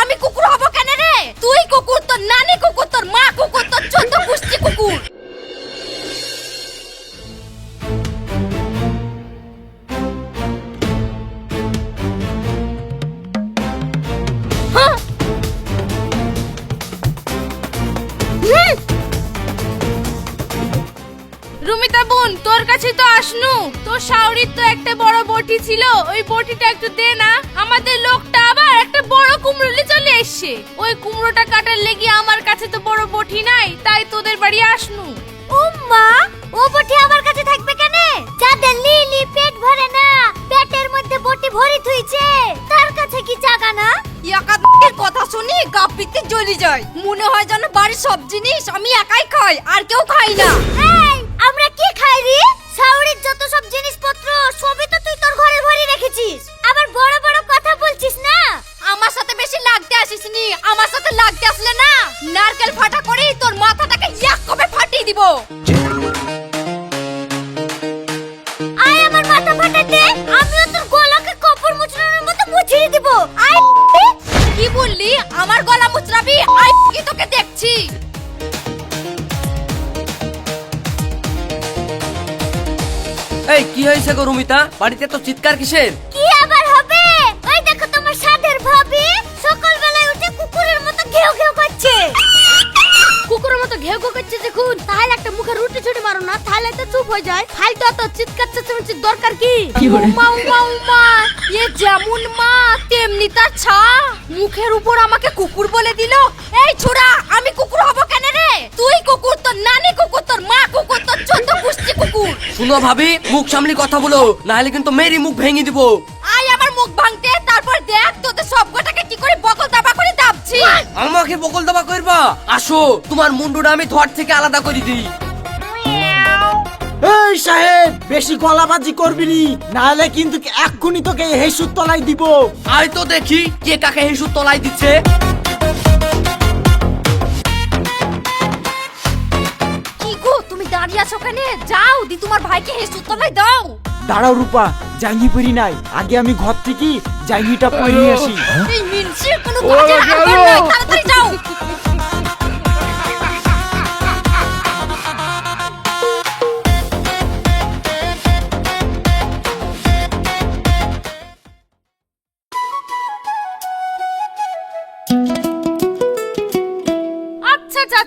আমি কুকুর হব কেন রে? তুই কুকুর তোর নানি কুকুর। তোর কাছে তো আসনু। তোর শাওরির তো একটা বড় বটি ছিল। ওই বটিটা একটু দে না। আমাদের লোকটা আবার একটা বড় কুমড়ো নিয়ে চলে এসছে। ওই কুমড়োটা কাটার লেগে আমার কাছে তো বড় বটি নাই তাই তোদের বাড়ি আসনু। উম্মা ও বটি আমার কাছে থাকবে কেন? যাদের লিলি পেট ভরে না পেটের মধ্যে বটি ভরি থুইছে। তার কাছে কি জাগা না? একাদের কথা শুনি গাপিতে জ্বলি যায়। মনে হয় যেন বাড়ির সব জিনিস আমি একাই খাই আর কেউ খাই না। এই আমরা কি খাই রে? সাউরির যত সব জিনিসপত্র সবই তো তুই তোর ঘরে ভরে রেখেছিস। আবার বড় বড় কথা বলছিস না? আমার সাথে বেশি লাগতে আসিস নি আমার সাথে লাগতে আসলে না। নারকেল ফাটা করে তোর মাথাটাকে এক কবে ফাটিয়ে দিব। আয় আমার মাথা ফাটাতে। আমিও তোর গলাকে কপর মুচড়ানোর মতো মুছিয়ে দিব। আয়। কি বললি? আমার গলা মুচড়াবি? আই কি তোকে দেখছি? এই কি হয়েছে গো রুমিতা? বাড়িতে তো চিৎকার কিসের? কি আবার হবে? ওই দেখো তোমার সাধের ভাবি সকালবেলায় উঠে কুকুরের মতো ঘেউ ঘেউ করছে। কুকুরের মতো ঘেউ ঘেউ করছে দেখুন তাহলে একটা মুখে রুটি ছুটি মারো না তাহলে তো চুপ হয়ে যায়। ফালতু অত চিৎকার চেঁচামেচির দরকার কি? উমা উমা উমা এ যেমন মা তেমনি তার ছা। মুখের উপর আমাকে কুকুর বলে দিল। এই ছোড়া আমি কুকুর হব কেন রে? তুই কুকুর তোর নানি কুকুর তোর মা কুকুর তোর চোদ্দ কুকুর শুনো ভাবি মুখ সামলি কথা বলো নাহলে কিন্তু মেরি মুখ ভেঙে দিব। আয় আমার মুখ ভাঙতে তারপর দেখ তোদের সব কটাকে কি করে বকল দাবা করে দাবছি। আমাকে বকল দাবা করবা? আসো তোমার মুন্ডুটা আমি ধর থেকে আলাদা করে দিই। এই সাহেব বেশি গলাবাজি করবি নি নাহলে কিন্তু এক্ষুনি তোকে হেসুর তলায় দিব। আয় তো দেখি কে কাকে হেসু তলায় দিচ্ছে। তুমি ওখানে যাও দি তোমার ভাইকে হেসু তলায় দাও। দাঁড়াও রূপা জাঙ্গি পরি নাই। আগে আমি ঘর থেকে জাঙ্গিটা পরিয়ে আসি। এই মিনসির কোনো কাজের আগার নাই তাড়াতাড়ি যাও।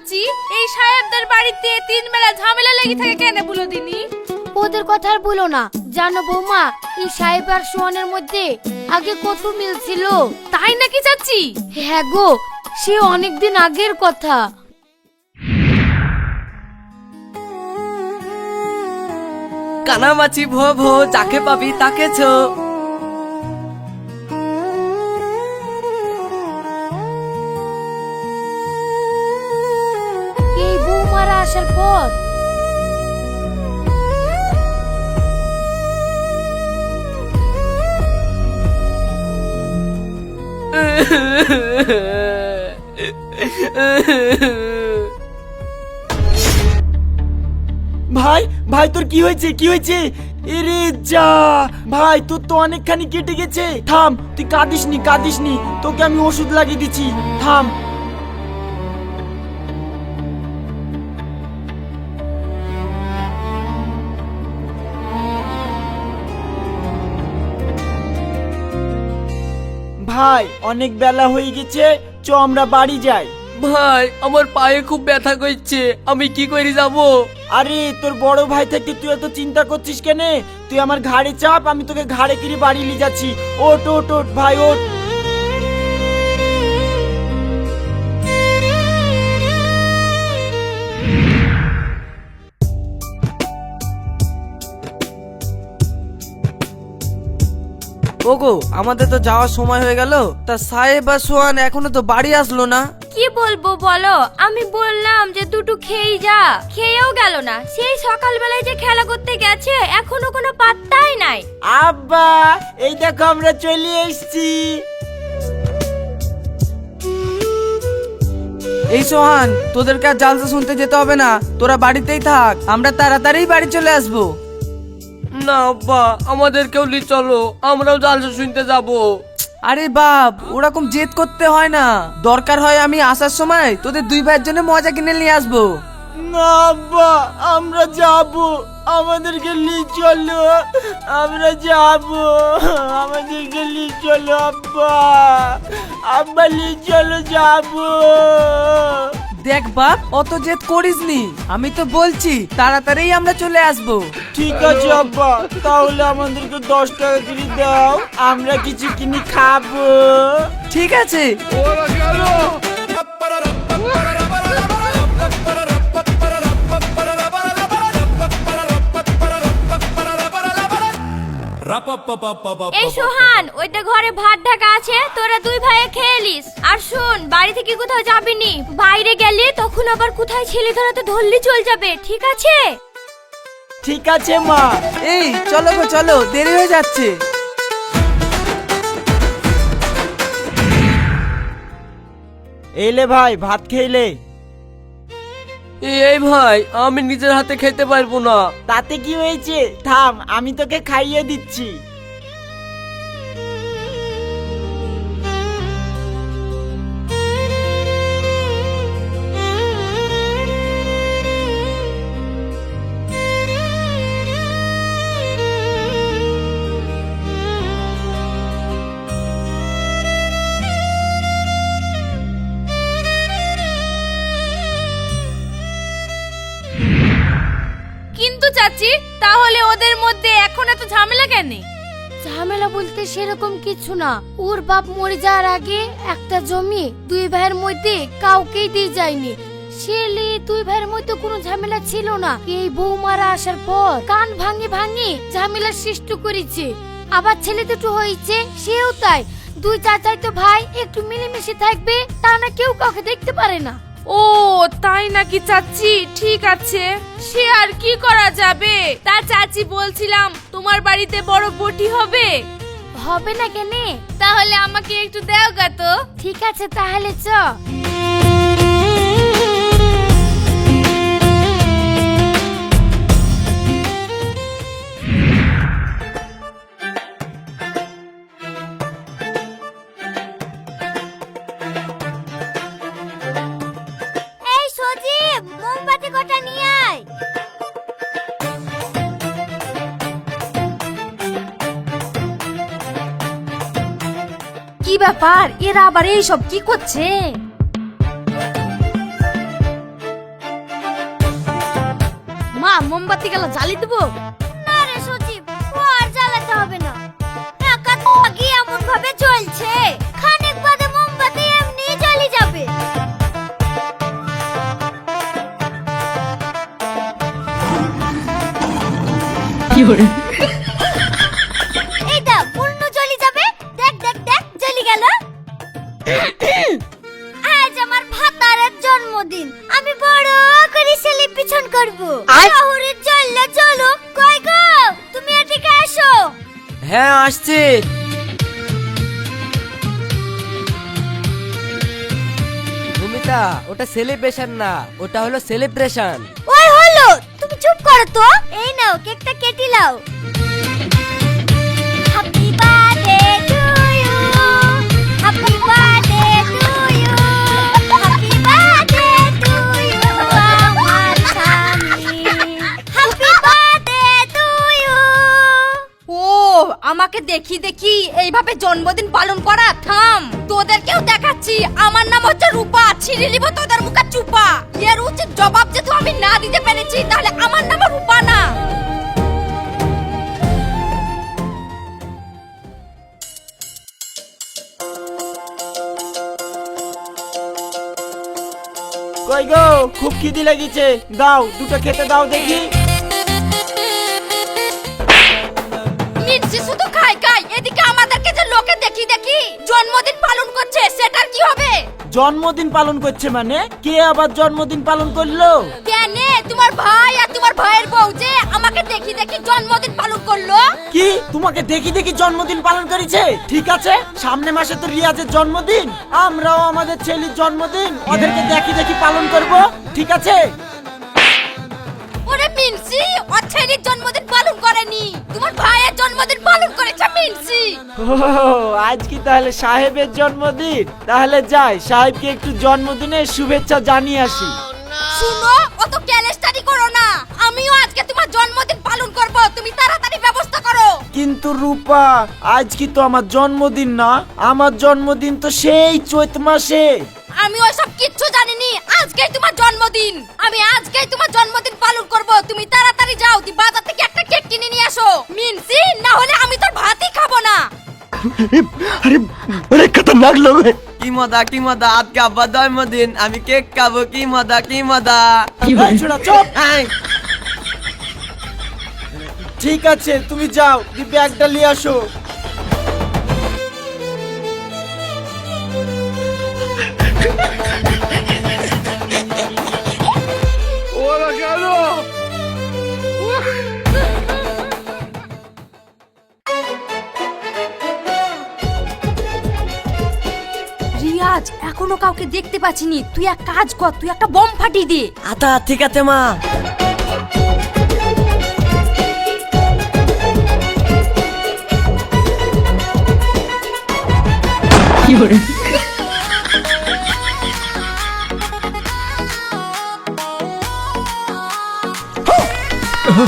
চাচি এই সাহেবদের বাড়িতে তিন বেলা ঝামেলা লেগে থাকে কেন বলো দিনি? ওদের কথা আর বলো না। জানো বৌমা এই সাহেব আর সোহানের মধ্যে আগে কত মিল ছিল? তাই নাকি চাচি হ্যাঁ গো সে অনেকদিন আগের কথা। কানামাছি ভো ভো যাকে পাবি তাকে ছো। পর ভাই ভাই, তোর কি হয়েছে? কি হয়েছে? এরে যা! ভাই, তোর তো অনেকখানি কেটে গেছে। থাম, তুই কাঁদিস নি কাঁদিস নি তোকে আমি ওষুধ লাগিয়ে দিচ্ছি। থাম। ভাই অনেক বেলা হয়ে গেছে চ আমরা বাড়ি যাই। ভাই আমার পায়ে খুব ব্যথা করছে আমি কি করে যাব? আরে তোর বড় ভাই থেকে তুই এত চিন্তা করছিস কেন? তুই আমার ঘাড়ে চাপ আমি তোকে ঘাড়ে কিনে বাড়ি নিয়ে যাচ্ছি। ওট ওট ওট ভাই ওট ওগো আমাদের তো যাওয়ার সময় হয়ে গেল। তা সাহেব আর সোহান এখনও তো বাড়ি আসলো না। কি বলব বলো? আমি বললাম যে দুটো খেয়েই যা। খেয়েও গেল না। সেই সকালবেলায় যে খেলা করতে গেছে এখনও কোনো পাত্তাই নাই। আব্বা এই দেখো আমরা চলে এসেছি। এই সোহান তোদেরকে আর জালসা শুনতে যেতে হবে না। তোরা বাড়িতেই থাক। আমরা তাড়াতাড়ি বাড়ি চলে আসব। না আব্বা আমাদেরকেও লি চলো। আমরাও জালসা শুনতে যাব। আরে বাপ ওরকম জেদ করতে হয় না। দরকার হয় আমি আসার সময় তোদের দুই ভাইয়ের জন্য মজা কিনে নিয়ে আসব। না আব্বা আমরা যাব। আমাদেরকে লি চলো। আমরা যাব। আমাদেরকে লি চলো আব্বা। আব্বা লি চলো যাব। দেখ বাপ অত জেদ করিসনি। আমি তো বলছি তাড়াতাড়ি আমরা চলে আসব। ঠিক আছে আব্বা। তাহলে আমাদেরকে দশ টাকা করে দাও। আমরা কিছু কিনে খাব। ঠিক আছে। এই সোহান ওইটা ঘরে ভাত ঢাকা আছে তোরা দুই ভাইয়ে খেয়ে নিস আর শোন বাড়ি থেকে কোথাও যাবিনি বাইরে গেলে তখন আবার কোথায় ছেলে ধরাতে ধরলি চল যাবে ঠিক আছে ঠিক আছে মা এই চলো গো চলো দেরি হয়ে যাচ্ছে এলে ভাই ভাত খেলে এই ভাই, আমি নিজের হাতে খেতে পারব না। তাতে কি হয়েছে? থাম, আমি তোকে খাইয়ে দিচ্ছি। ঝামেলা কেন? ঝামেলা বলতে সেরকম কিছু না। ওর বাপ মরে যাওয়ার আগে একটা জমি দুই ভাইয়ের মধ্যে কাউকেই দিয়ে যায়নি। সেলে দুই ভাইয়ের মধ্যে কোনো ঝামেলা ছিল না। এই বৌমারা আসার পর কান ভাঙে ভাঙে ঝামেলা সৃষ্টি করেছে। আবার ছেলে দুটো হয়েছে, সেও তাই। দুই চাচাই তো ভাই একটু মিলেমিশে থাকবে, তা না কেউ কাউকে দেখতে পারে না। ও, তাই নাকি চাচি? ঠিক আছে। সে আর কি করা যাবে? তা চাচি বলছিলাম, তোমার বাড়িতে বড় বটি হবে। হবে না কেনে? তাহলে আমাকে একটু দেও গা তো। ঠিক আছে, তাহলে চ। ব্যাপার? এরা আবার এইসব কি করছে? মা মোমবাতি গেল জ্বালি দেবো? না রে সজীব ও আর জ্বালাতে হবে না। একা কি এমন ভাবে চলছে খানিক বাদে মোমবাতি এমনি জ্বলে যাবে। করব শহরের জল্লা চলো। কই গো? তুমি এদিকে আসো হ্যাঁ আসছি। ভূমিতা ওটা সেলিব্রেশন না ওটা হলো সেলিব্রেশন ওই হলো। তুমি চুপ করো তো। এই নাও কেকটা কেটে নাও আমাকে দেখি দেখি, এইভাবে জন্মদিন পালন করা, থাম। তোদেরকেও দেখাচ্ছি, আমার নাম হচ্ছে রূপা, ছিঁড়ে নিব তোদের মুখে চুপা। এর উচিত জবাব যেহেতু আমি না দিতে পেরেছি, তাহলে আমার নাম রূপা না। কই গো, খুব খিদি লেগেছে। দাও, দুটো খেতে দাও দেখি। জন্মদিন পালন করছে মানে? কে আবার জন্মদিন পালন করল? কেন? তোমার ভাই আর তোমার ভাইয়ের বউ যে আমাকে দেখি দেখি জন্মদিন পালন করল? কি? তোমাকে দেখি দেখি জন্মদিন পালন করেছে? ঠিক আছে? সামনে মাসে তো রিয়াজের জন্মদিন। আমরাও আমাদের ছেলের জন্মদিন। ওদেরকে দেখি দেখি পালন করব। ঠিক আছে? ওরে মিনসি ওর ছেলের জন্মদিন পালন করেনি তোমার ভাইয়ের জন্মদিন পালন করেছে মিনসি। ও আজ কি তাহলে সাহেবের জন্মদিন? তাহলে যাই সাহেবকে একটু জন্মদিনের শুভেচ্ছা জানিয়ে আসি। শুনো অত ক্যালেস্টারি করো না। আমিও আজকে তোমার জন্মদিন পালন করব। তুমি তাড়াতাড়ি ব্যবস্থা করো। কিন্তু রূপা আজ কি তো আমার জন্মদিন না? আমার জন্মদিন তো সেই চৈত মাসে। আমি ওসব কিচ্ছু জানিনি। আজকেই তোমার জন্মদিন। আমি আজকেই তোমার জন্মদিন পালন করব। তুমি তাড়াতাড়ি যাও তুই বাজার থেকে একটা কেক কিনে নিয়ে আসো। মিনসি না হলে আমি তোর ভাতই খাব না। আরে বড় খতরনাক লোক কি মজা কি মজা আজকে আব্বার জন্মদিন। আমি কেক খাব কি মজা কি মজা। ছোড়া চুপ। ঠিক আছে তুমি যাও দি ব্যাগটা নিয়ে আসো। রিয়াজ এখনও কাউকে দেখতে পাচ্ছিনি। তুই এক কাজ কর তুই একটা বম ফাটিয়ে দে। আতা ঠিক আছে মা। হ্যাপি টু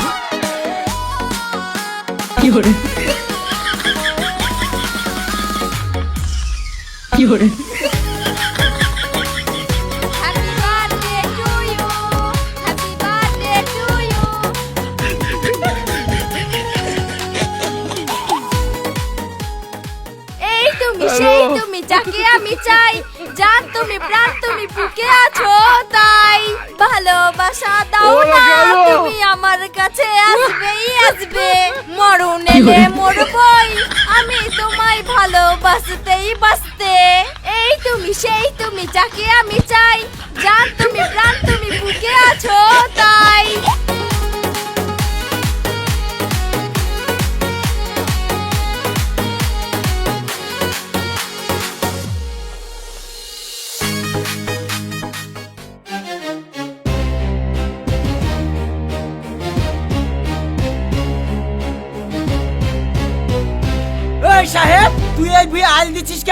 ইউ এই তুমি সেই তুমি যাকে আমি চাই জান তুমি প্রাণ তুমি বুকে আছো তাই ভালোবাসা দাও না। তুমি আমার কাছে আসবেই আসবে। মরণ এলে মরবই। আমি তোমায় ভালোবাসতেই বাসতে এই তুমি সেই তুমি যাকে আমি চাই জান তুমি প্রাণ তুমি বুকে আছো তাই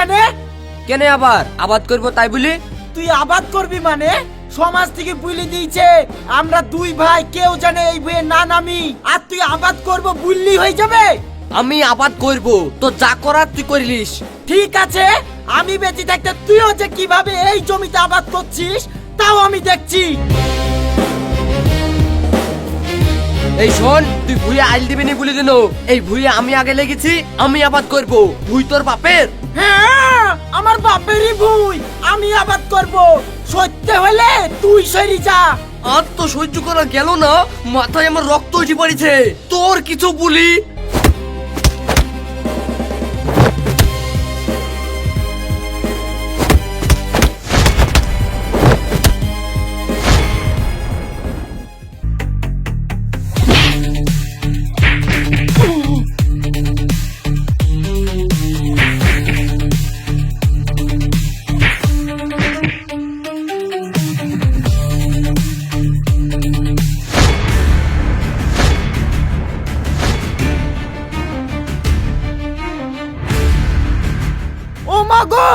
কেন? কেন আবার? আবাদ করব তাই বলি? তুই আবাদ করবি মানে? সমাজ থেকে বুঝলি দিয়েছে আমরা দুই ভাই কেউ জানে এই ভুঁয়ে না নামি। আর তুই আবাদ করব বুললি হয়ে যাবে? আমি আবাদ করব। তো যা করার তুই করিলিস। ঠিক আছে আমি বেঁচে থাকতে তুইও যে কীভাবে এই জমিতে আবাদ করছিস তাও আমি দেখছি। এই শোন তুই ভুঁয়ে আইল দিবি নি বলে দিল। এই ভুঁয়ে আমি আগে লেগেছি আমি আবাদ করব। ভুই তোর বাপের? হ্যাঁ আমার বাপেরই ভুই আমি আবাদ করব। সত্য হলে তুই সরি যা। আর তো সহ্য করা গেল না, মাথায় আমার রক্ত উঠে পড়েছে তোর কিছু বলি? মাগো!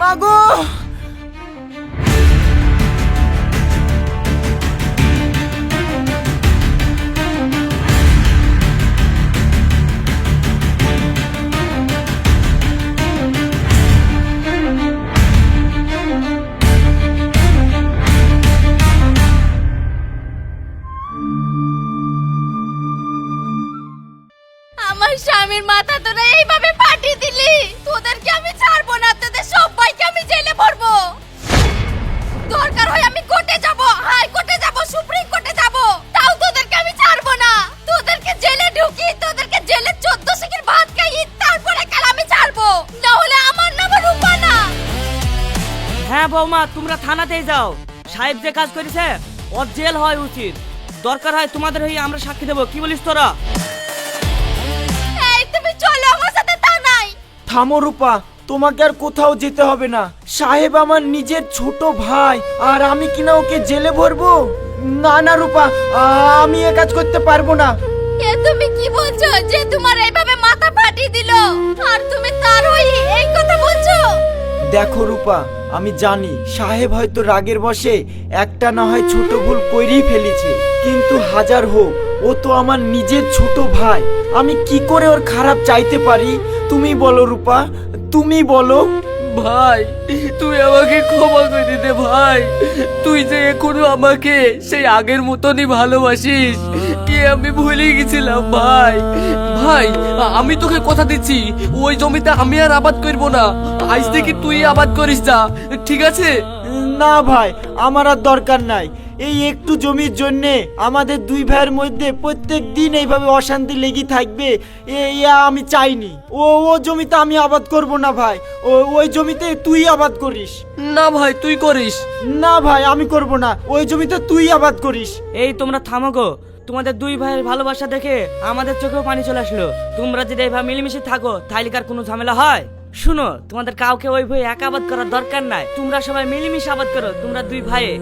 মাগো! আমার স্বামীর মাথা তোরা এইভাবে পাঠিয়ে দিলি? তোদেরকে আমি ছাড়বো না, তোদের সবাইকে আমি জেলে ভরবো। দরকার হয় আমি কোর্টে যাব, হাই কোর্টে যাব, সুপ্রিম কোর্টে যাব। তাও তোদেরকে আমি ছাড়বো না। তোদেরকে জেলে ঢুকি, তোদেরকে জেলে চোদ্দ শিখের ভাত খাইয়ে তারপরে কাল আমি ছাড়বো। না হলে আমার নাম রূপা না। বৌমা, তোমরা থানাতেই যাও। সাহেব যে কাজ করেছে, ওর জেল হয় উচিত। দরকার হয় তোমাদের হয়ে আমরা সাক্ষী দেবো। কি বলিস তোরা? থামো রূপা তোমাকে আর কোথাও যেতে হবে না। সাহেব আমার নিজের ছোট ভাই আর আমি কিনা ওকে জেলে ভরবো? না না রূপা আমি এ কাজ করতে পারব না। এ তুমি কি বলছো যে তোমার এইভাবে মাথা ফাটিয়ে দিল? আর তুমি তার হয়ে এই কথা বলছো? দেখো রূপা আমি জানি সাহেব হয়তো রাগের বসে একটা না হয় ছোট ভুল করেই ফেলেছে কিন্তু হাজার হোক ও তো আমার নিজের ছোট ভাই। আমি কি করে ওর খারাপ চাইতে পারি? তুমি বলো রূপা। তুমি বলো। ভাই তুই আমাকে ক্ষমা করে দে ভাই। তুই যে এখনও আমাকে সেই আগের মতনই ভালোবাসিস কি আমি ভুলে গেছিলাম ভাই। ভাই আমি তোকে কথা দিচ্ছি। ওই জমিতে আমি আর আবাদ করব না। আজ থেকে তুই আবাদ করিস না ঠিক আছে? না ভাই আমার আর দরকার নাই। এই একটু জমির জন্য আমাদের দুই ভাইয়ের মধ্যে প্রত্যেক দিন এইভাবে অশান্তি লেগে থাকবে। এ- এ আমি চাইনি। ও ও জমিতে আমি আবাদ করব না ভাই। ও ওই জমিতে তুই আবাদ করিস। না ভাই তুই করিস। না ভাই আমি করব না। ওই জমিতে তুই আবাদ করিস। এই তোমরা থামো গো। তোমাদের দুই ভাইয়ের ভালোবাসা দেখে আমাদের চোখেও পানি চলে আসলো। তোমরা যদি এইভাবে মিলেমিশে থাকো তাহলে কার কোনো ঝামেলা হয়? শুনো তোমাদের কাউকে ওই ভাই এক আবাদ করার দরকার নাই। তোমরা সবাই মিলেমিশে আবাদ করো তোমরা দুই ভাইয়ে।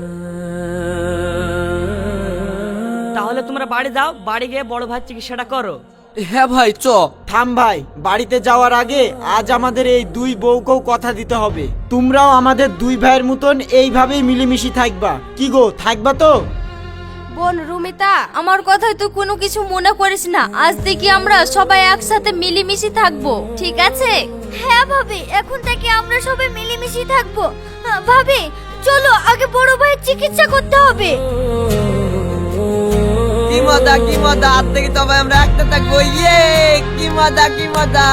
তাহলে তোমরা বাড়ি যাও বাড়ি গিয়ে বড় ভাই চিকিৎসাটা করো। হ্যাঁ ভাই চ। থাম ভাই বাড়িতে যাওয়ার আগে আজ আমাদের এই দুই বউকেও কথা দিতে হবে। তোমরাও আমাদের দুই ভাইয়ের মতন এইভাবেই মিলেমিশে থাকবা। কি গো থাকবা তো? বোন রুমিতা আমার কথায় তো কোনো কিছু মনে করিস না। আজ থেকে আমরা সবাই একসাথে মিলেমিশে থাকব ঠিক আছে? হ্যাঁ ভাবি এখন থেকে আমরা সবাই মিলেমিশে থাকব। ভাবি চলো আগে বড় ভাইয়ের চিকিৎসা করতে হবে। কি মজা কি মজা। আজ থেকে তবে আমরা একটা থাকব। ইয়ে কি মজা কি মজা।